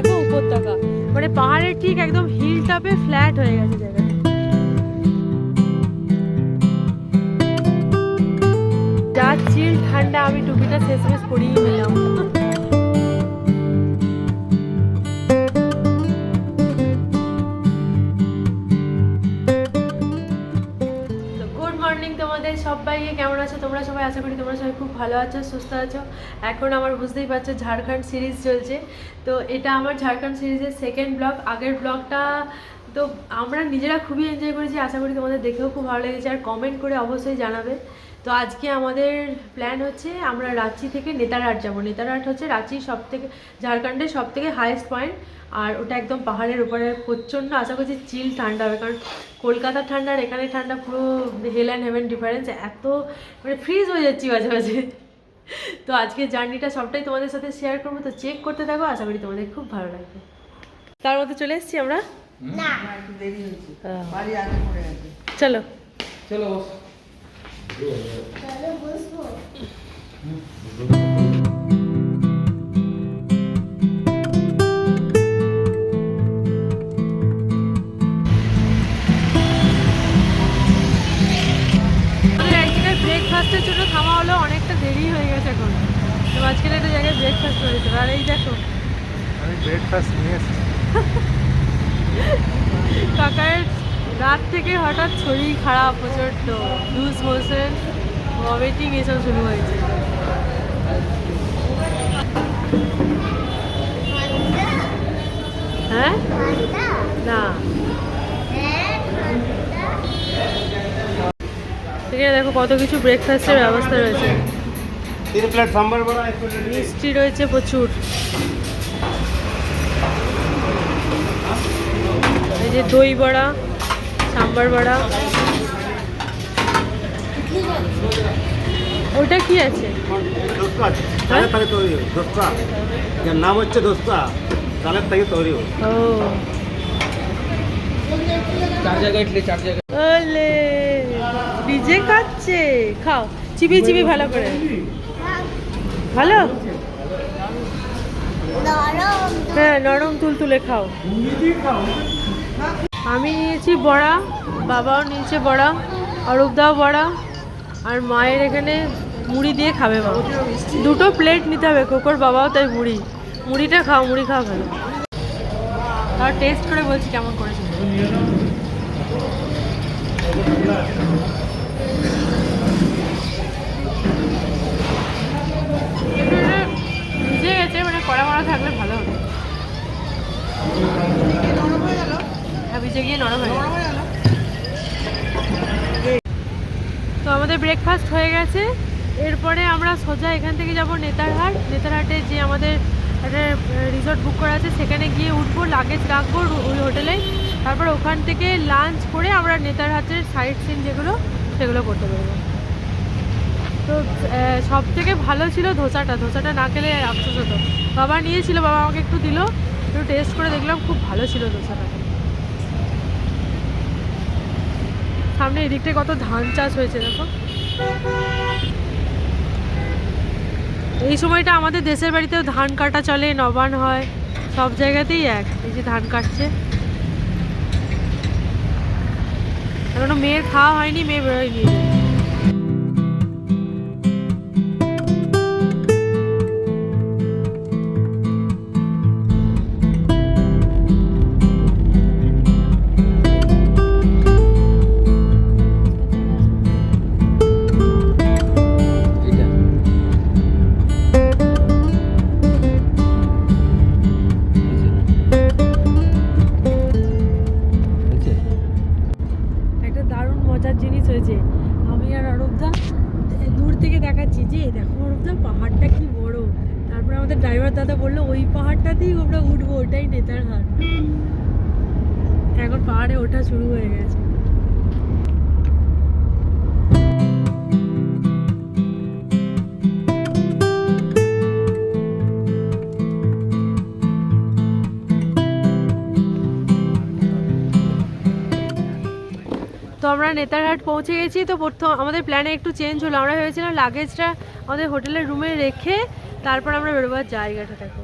দেখো উপত্যকা মানে পাহাড়ের ঠিক একদম হিল টপে ফ্ল্যাট হয়ে গেছে জায়গাটা। যা চিল, ঠান্ডা, আমি টুপিটা শেষ শেষ পরিয়ে নিলাম। সবাইকে কেমন আছো? তোমরা সবাই আশা করি তোমরা সবাই খুব ভালো আছো, সুস্থ আছো। এখন আমার বুঝতেই পারছ ঝাড়খণ্ড সিরিজ চলছে। তো এটা আমার ঝাড়খণ্ড সিরিজের সেকেন্ড ব্লগ আগের ব্লগটা তো আমরা নিজেরা খুবই এনজয় করেছি। আশা করি তোমাদের দেখেও খুব ভালো লেগেছে। আর কমেন্ট করে অবশ্যই জানাবে। তো আজকে আমাদের প্ল্যান হচ্ছে আমরা রাঁচি থেকে নেতারহাট যাব। নেতারহাট হচ্ছে রাঁচির সব থেকে ঝাড়খণ্ডের সব থেকে হায়েস্ট পয়েন্ট আর ওটা একদম পাহাড়ের উপরে। প্রচণ্ড আশা করছি চিল ঠান্ডা হবে কারণ কলকাতার ঠান্ডা আর এখানে ঠান্ডা পুরো হেল অ্যান্ড হেভেন ডিফারেন্স এত মানে ফ্রিজ হয়ে যাচ্ছি মাঝে মাঝে। তো আজকে জার্নিটা সবটাই তোমাদের সাথে শেয়ার করব। তো চেক করতে থাকো আশা করি তোমাদের খুব ভালো লাগবে। তার মধ্যে চলে এসেছি আমরা? চলো। চলো বস আমাদের এক জায়গায় ব্রেকফাস্টের জন্য থামা হলো অনেকটা দেরি হয়ে গেছে এখন। তো মাঝখানে একটা জায়গায় ব্রেকফাস্ট হয়েছে আর এই দেখো। আমি ব্রেকফাস্ট নিয়ে এসেছি। কাকার রাত থেকে হঠাৎ শরীর খারাপ প্রচণ্ড লুজ মোশন ভমিটিং এসব শুরু হয়েছে। হ্যাঁ? না। এখানে দেখো কত কিছু ব্রেকফাস্টের ব্যবস্থা রয়েছে। মিষ্টি রয়েছে প্রচুর। এই যে দই বড়া সাম্বার বড়া। ওটা কি আছে? দোস্তা যার নাম হচ্ছে দোস্তা চালের থেকে তৈরি হয় ও চার জায়গায় ইডলি চার জায়গায় ওলে নিজে খাচ্ছে। খাও চিবি চিবি ভালো করে। ভালো? হ্যাঁ নরম তুলতুলে খাও। আমি নিয়েছি বড়া, বাবাও নিয়েছে বড়া, অরূপদাও বড়া, আর মায়ের এখানে মুড়ি দিয়ে খাবে মা। দুটো প্লেট নিতে হবে কোকর বাবাও তাই মুড়ি। মুড়িটা খাও, মুড়ি খাও ভালো আর টেস্ট করে বলছি কেমন করেছে। ভিজে গেছে মানে কড়া মড়া থাকলে ভালো হবে ভিজে গিয়ে নরম হয়ে। তো আমাদের ব্রেকফাস্ট হয়ে গেছে। এরপরে আমরা সোজা এখান থেকে যাব নেতারহাট। নেতারহাটে যে আমাদের একটা রিসর্ট বুক করা আছে সেখানে গিয়ে উঠবো লাগেজ রাখব ওই হোটেলে। তারপর ওখান থেকে লাঞ্চ করে আমরা নেতারহাটের সাইড সিন যেগুলো সেগুলো করতে পারব তো সব থেকে ভালো ছিল ধোসাটা ধোসাটা না খেলে আফসোস হতো। বাবা নিয়েছিল বাবা আমাকে একটু দিল। একটু টেস্ট করে দেখলাম খুব ভালো ছিল ধোসাটা সামনে এদিকটায় কত ধান চাষ হয়েছে, দেখো। এই সময়টা আমাদের দেশের বাড়িতেও ধান কাটা চলে নবান হয়, সব জায়গাতেই এক, এই যে ধান কাটছে। এখনও মেয়ের খাওয়া হয়নি, মেয়ে বেরোয়নি। আমাদের ড্রাইভার দাদা বলল, ওই পাহাড়টাতেই আমরা উঠবো, ওটাই নেতার হাট। এখন পাহাড়ে ওঠা শুরু হয়ে গেছে। আমরা নেতারহাট পৌঁছে গেছি, তো প্রথম আমাদের প্ল্যানে একটু চেঞ্জ হলো। আমরা ভেবেছিলাম লাগেজটা আমাদের হোটেলের রুমে রেখে তারপর আমরা বেরোবার জায়গাটা দেখো।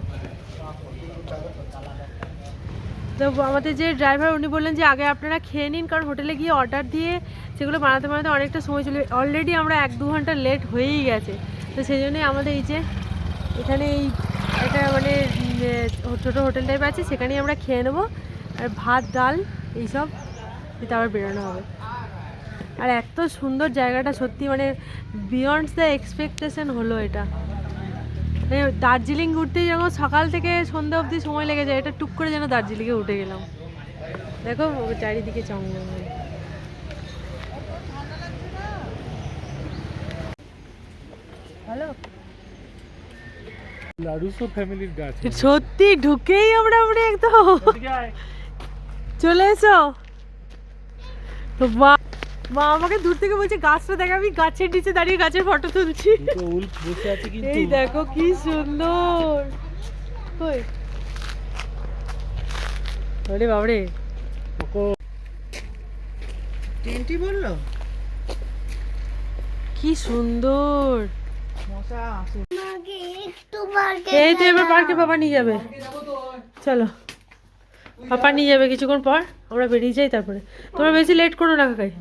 তো আমাদের যে ড্রাইভার উনি বললেন যে, আগে আপনারা খেয়ে নিন, কারণ হোটেলে গিয়ে অর্ডার দিয়ে সেগুলো বানাতে বানাতে অনেকটা সময় চলে অলরেডি আমরা এক দু ঘণ্টা লেট হয়েই গেছে। তো সেই জন্যই আমাদের এই যে, এখানে এই একটা মানে ছোটো হোটেল টাইপ আছে, সেখানেই আমরা খেয়ে নেব। আর ভাত, ডাল, এইসব তারপর বেরোনো হবে। আর এত সুন্দর জায়গাটা সত্যি মানে বিয়ন্ডস দ্য এক্সপেকটেশন হলো এটা। মানে দার্জিলিং ঘুরতে যখন সকাল থেকে সন্ধ্যা অবধি সময় লেগে যায় এটা টুক করে যেন দার্জিলিংয়ে উঠে গেলাম। দেখো চারিদিকে চমচম হ্যালো? লারুসো ফ্যামিলির গাছ। সত্যি ঢুকেই আমরা আমরা একদম। চলে এসো। তো মা আমাকে দূর থেকে বলছে গাছটা দেখ আমি গাছের নিচে দাঁড়িয়ে গাছের ফটো তুলছি। দুটো উল্ফ বসে আছে কিন্তু। এই দেখো কি সুন্দর। কই আরে বাবরে। টেন্টি বলল? কি সুন্দর। মশা এই তো এবার পার্কে বাবা নিয়ে যাবে। চলো। পাপা নিয়ে যাবে কিছুক্ষণ পর আমরা বেরিয়ে যাই তারপরে। তোমরা বেশি লেট করো না কাকাই।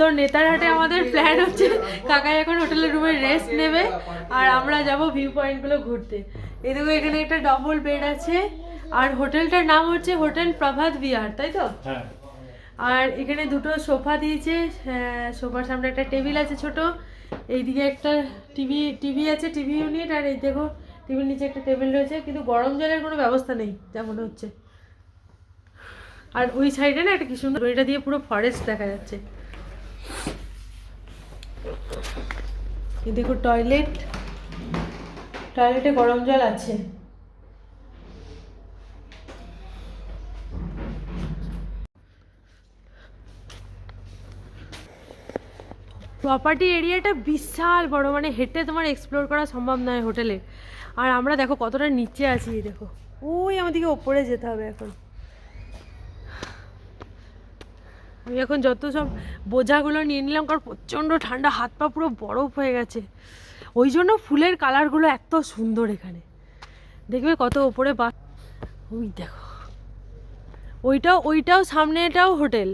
তো নেতারহাটে আমাদের প্ল্যান হচ্ছে কাকাই এখন হোটেলের রুমে রেস্ট নেবে আর আমরা যাব ভিউ পয়েন্টগুলো ঘুরতে। এদিকে এখানে একটা ডবল বেড আছে আর হোটেলটার নাম হচ্ছে হোটেল প্রভাত বিহার তাই তো? হ্যাঁ। আর এখানে দুটো সোফা দিয়েছে হ্যাঁ, সোফার সামনে একটা টেবিল আছে ছোট এইদিকে একটা টিভি টিভি আছে টিভি ইউনিট আর এই দেখো টিভির নিচে একটা টেবিল রয়েছে কিন্তু গরম জলের কোনো ব্যবস্থা নেই যা মনে হচ্ছে। আর ওই সাইডে না একটা কি সুন্দর এটা দিয়ে পুরো ফরেস্ট দেখা যাচ্ছে। দেখো টয়লেট। টয়লেটে গরম জল আছে। প্রপার্টি এরিয়াটা বিশাল বড় মানে হেঁটে তোমার এক্সপ্লোর করা সম্ভব নয় হোটেলে। আর আমরা দেখো কতটা নিচে আছি, দেখো। ওই আমাদেরকে ওপরে যেতে হবে এখন। আমি এখন যত সব বোঝাগুলো নিয়ে নিলাম, কারণ প্রচণ্ড ঠান্ডা, হাত পা পুরো বরফ হয়ে গেছে। ওই জন্য ফুলের কালারগুলো এত সুন্দর এখানে। দেখবে কত ওপরে বা ওই দেখো। ওইটাও ওইটাও সামনেটাও হোটেল।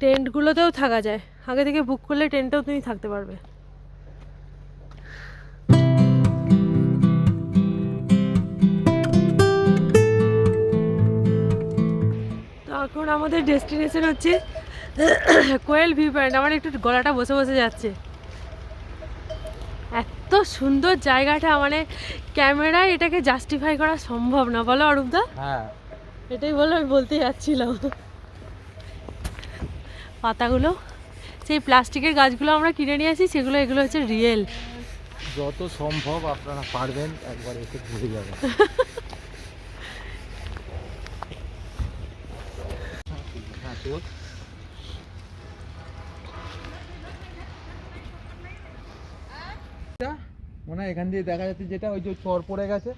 টেন্টগুলোতেও থাকা যায়। আগে থেকে বুক করলে টেন্টেও তুমি থাকতে পারবে। এখন আমাদের ডেস্টিনেশন হচ্ছে কোয়েল ভিউ পয়েন্ট আমার একটু গলাটা বসে বসে যাচ্ছে। এত সুন্দর জায়গাটা মানে ক্যামেরায় এটাকে জাস্টিফাই করা সম্ভব না। বলো অরূপদা। হ্যাঁ। এটাই বলো আমি বলতে যাচ্ছিলাম। পাতাগুলো সেই প্লাস্টিকের গাছগুলো আমরা কিনে নিয়ে আসি সেগুলো এগুলো হচ্ছে রিয়েল যত সম্ভব আপনারা পারবেন একবার এসে ঘুরে যাবেন। হ্যাঁ তোর মনে হয় এখান দিয়ে দেখা যাচ্ছে যেটা ওই যে চর পড়ে গেছে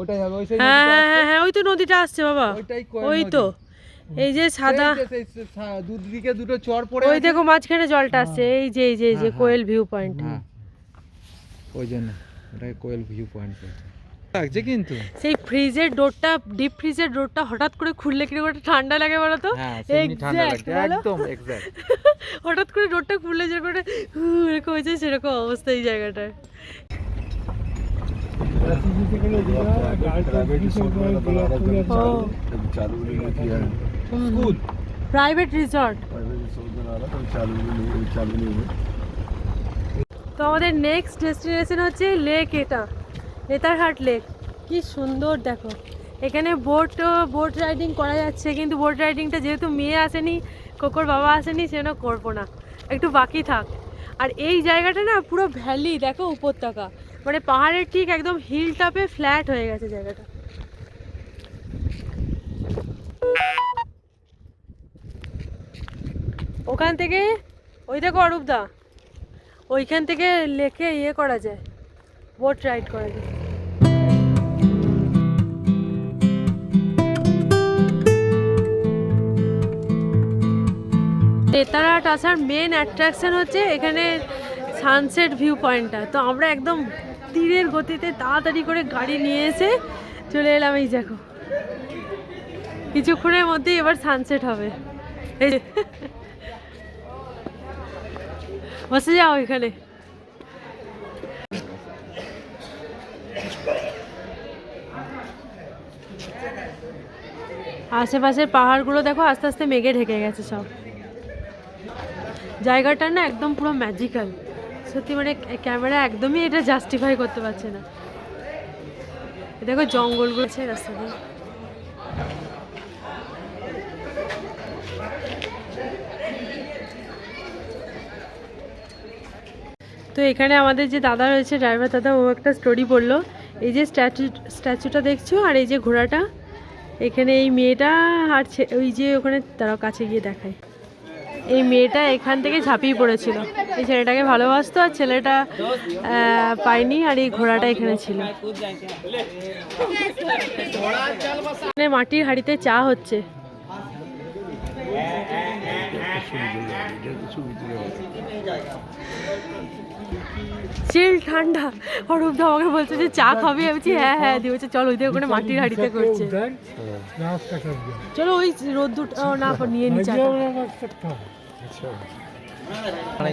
ওটাই হবে। ওই হ্যাঁ হ্যাঁ হ্যাঁ হ্যাঁ ওই তো নদীটা আসছে বাবা। ওইটাই ওই তো। এই যে সাদা দুদিকে দুটো চর পড়ে ওই দেখো মাঝখানে জলটা আসছে। এই যে এই যে এই যে হ্যাঁ, হ্যাঁ। Koel view point. হ্যাঁ। ওই জন্য ওটাকে কোয়েল ভিউ পয়েন্ট লাগছে কিন্তু। সেই ফ্রিজের ডোরটা ডিপ ফ্রিজের ডোরটা হঠাৎ করে খুললে কীরকম একটা ঠান্ডা লাগে বলো তো? হ্যাঁ? একদম হঠাৎ করে ডোরটা খুললে যেরকম একটা এরকম হয়েছে সেরকম অবস্থা এই জায়গাটার। Private resort. তো আমাদের নেক্সট ডেস্টিনেশন হচ্ছে লেক এটা। নেতারহাট লেক। কি সুন্দর, দেখো। এখানে বোট বোট রাইডিং করা যাচ্ছে, কিন্তু বোট রাইডিংটা যেহেতু মেয়ে আসেনি কোকোর বাবা আসেনি, সেজন্য করব না। একটু বাকি থাক। আর এই জায়গাটা না পুরো ভ্যালি দেখো উপত্যকা। মানে পাহাড়ের ঠিক একদম হিল টপে ফ্ল্যাট হয়ে গেছে জায়গাটা। ওখান থেকে, ওই দেখো অরূপদা, ওইখান থেকে লেকে ইয়ে করা যায়। বোট রাইড করা যায়? নেতারহাট আসার মেন অ্যাট্রাকশন হচ্ছে এখানে সানসেট ভিউ পয়েন্টটা তো আমরা একদম তীরের গতিতে তাড়াতাড়ি করে গাড়ি নিয়ে এসে চলে এলাম, এই দেখো। কিছুক্ষণের মধ্যেই এবার সানসেট হবে। বসে যাও এখানে। আশেপাশের পাহাড়গুলো দেখো আস্তে আস্তে মেঘে ঢেকে গেছে সব। জায়গাটা না একদম পুরো ম্যাজিক্যাল সত্যি মানে ক্যামেরা একদমই এটা জাস্টিফাই করতে পারছে না। দেখো জঙ্গলগুলো আছে রাস্তা দিয়ে। তো এখানে আমাদের যে দাদা রয়েছে ড্রাইভার দাদা, ও একটা স্টোরি বলল। এই যে স্ট্যাচু স্ট্যাচুটা দেখছ আর এই যে ঘোড়াটা এখানে এই মেয়েটা আর ছে- ওই যে ওখানে তারা কাছে গিয়ে দেখায়। এই মেয়েটা এখান থেকে ঝাঁপিয়ে পড়েছিল। এই ছেলেটাকে ভালোবাসতো আর ছেলেটা পায়নি আর এই ঘোড়াটা এখানে ছিল। মাটির হাড়িতে চা হচ্ছে। চিল ঠান্ডা। অরূপ দা আমাকে বলছে যে চা খাবি। আমি বলছি হ্যাঁ হ্যাঁ দিয়ে বলছে, চলো ওই দিয়ে ওখানে মাটির হাঁড়িতে করছে। চলো, ওই রোদ্দুর না নিয়ে নি চাটা।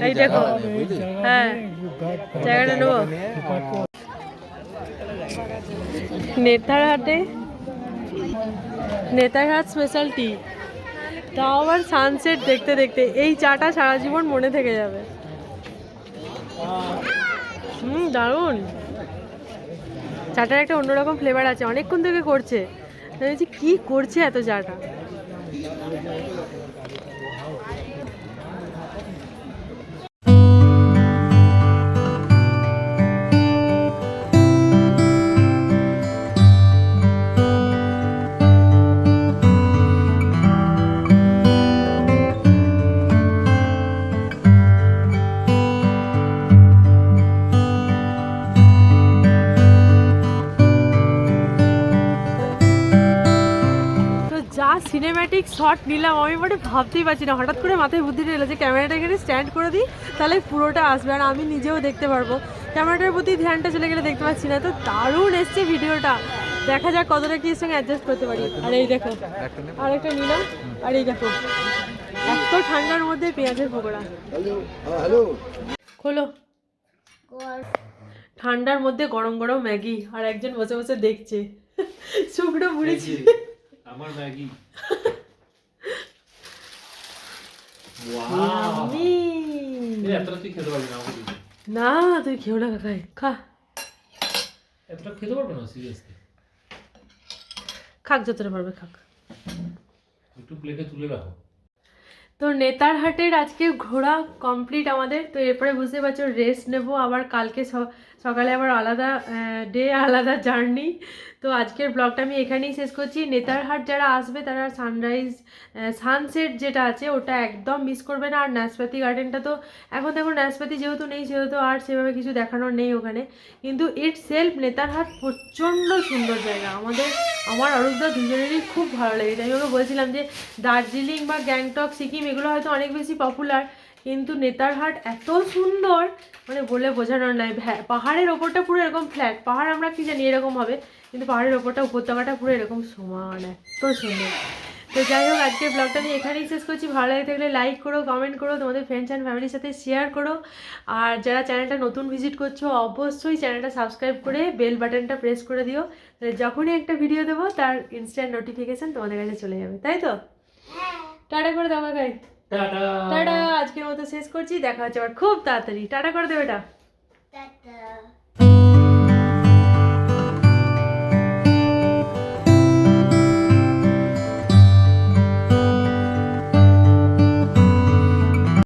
এই দেখো হ্যাঁ জায়গাটা নেব। নেতারহাটে নেতারহাট স্পেশাল টি তাও আবার সানসেট দেখতে দেখতে, এই চাটা সারা জীবন মনে থেকে যাবে। দারুণ। চাটার একটা অন্যরকম ফ্লেভার আছে অনেকক্ষণ থেকে করছে। কি করছে এত চাটা? সিনেম্যাটিক শট নিলাম। আমি মানে ভাবতেই পারছি না। হঠাৎ করে মাথায় বুদ্ধিটা এলো যে ক্যামেরাটা এখানে স্ট্যান্ড করে দিই, তাহলে পুরোটা আসবে আর আমি নিজেও দেখতে পারব। ক্যামেরাটার প্রতি ধ্যানটা চলে গেলে দেখতে পাচ্ছি না। তো দারুণ এসছে ভিডিওটা। দেখা যাক কতটা কি সঙ্গে অ্যাডজাস্ট করতে পারি। আর এই দেখো, আরেকটা নিলাম। আর এই দেখো, এত ঠান্ডার মধ্যে পেঁয়াজের পকোড়া। খোলো। ঠান্ডার মধ্যে গরম গরম ম্যাগি, আর একজন বসে বসে দেখছে। শুকনো বুড়েছি আমার ম্যাগি। আমি এতটা তুই খেতে পারবি না আমাকে দিবি। না তুই খেও না কাকাই খা এতটা খেতে পারব না সিরিয়াসলি খাক যতটা পারবে খাক একটু প্লেটে তুলে রাখো তো নেতারহাটের আজকে ঘোরা কমপ্লিট আমাদের। তো এরপরে বুঝতে পারছ রেস্ট নেব। আবার কালকে সকালে আবার আলাদা ডে আলাদা জার্নি তো আজকের ব্লগটা আমি এখানেই শেষ করছি। নেতারহাট যারা আসবে, তারা সানরাইজ সানসেট যেটা আছে, ওটা একদম মিস করবে না। আর ন্যাসপাতি গার্ডেনটা তো এখন দেখো ন্যাসপাতি যেহেতু নেই, সেহেতু আর সেভাবে কিছু দেখানোর নেই ওখানে। কিন্তু ইট সেলফ নেতারহাট প্রচণ্ড সুন্দর জায়গা। আমাদের, আমার অরূপদা দুজনেরই খুব ভালো লেগেছে আমি ওকে বলছিলাম যে দার্জিলিং বা গ্যাংটক, সিকিম, এগুলো হয়তো অনেক বেশি পপুলার কিন্তু নেতারহাট এত সুন্দর মানে বলে বোঝানোর নাই ভ্যা- পাহাড়ের ওপরটা পুরো এরকম ফ্ল্যাট পাহাড় আমরা কি জানি এরকম হবে কিন্তু পাহাড়ের ওপরটা উপত্যকাটা পুরো এরকম সমান এত সুন্দর। তো যাই হোক আজকের ব্লগটা আমি এখানেই শেষ করছি। ভালো লাগে থাকলে লাইক করো কমেন্ট করো তোমাদের ফ্রেন্ডস অ্যান্ড ফ্যামিলির সাথে শেয়ার করো। আর যারা চ্যানেলটা নতুন ভিজিট করছ অবশ্যই চ্যানেলটা সাবস্ক্রাইব করে বেল বাটনটা প্রেস করে দিও। তাহলে যখনই একটা ভিডিও দেবো তার ইনস্ট্যান্ট নোটিফিকেশন তোমাদের কাছে চলে যাবে। তাই তো? টাটা করে দাও আমাকে টাটা। টাটা আজকের মতো শেষ করছি। দেখা হচ্ছে আবার খুব তাড়াতাড়ি। টাটা করে দেবে এটা.